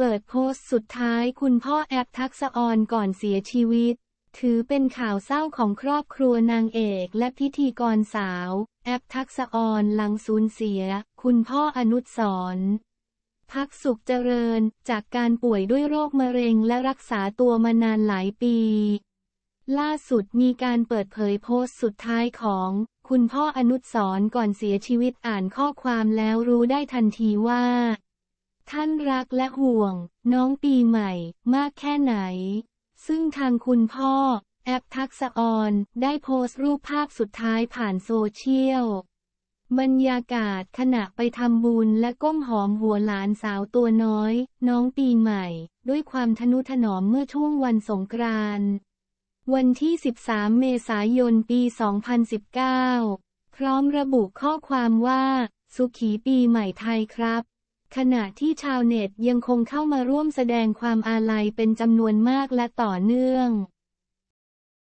เปิดโพสต์สุดท้ายคุณพ่อแอปทักษออนก่อนเสียชีวิต ถือเป็นข่าวเศร้าของครอบครัวนางเอกและพิธีกรสาว แอปทักษออนหลังสูญเสีย คุณพ่ออนุสรพักสุขเจริญจากการป่วยด้วยโรคมะเร็งและรักษาตัวมานานหลายปี ล่าสุดมีการเปิดเผยโพสต์สุดท้ายของ คุณพ่ออนุสรก่อนเสียชีวิตอ่านข้อความแล้วรู้ได้ทันทีว่าานรักและห่วง น้องปีใหม่มากแค่ไหน ซึ่งทางคุณพ่อ แอปทักษออนได้โพสต์รูปภาพสุดท้ายผ่านโซเชียล บรรยากาศขณะไปทำบุญและก้มหอมหัวหลานสาวตัวน้อย น้องปีใหม่ ด้วยความทนุถนอมเมื่อช่วงวันสงกรานต์วันที่ 13 เมษายน ปี 2019 พร้อมระบุข้อความว่า สุขีปีใหม่ไทยครับ ขณะที่ชาวเน็ตยังคงเข้ามาร่วมแสดงความอาลัยเป็นจำนวนมากและต่อเนื่อง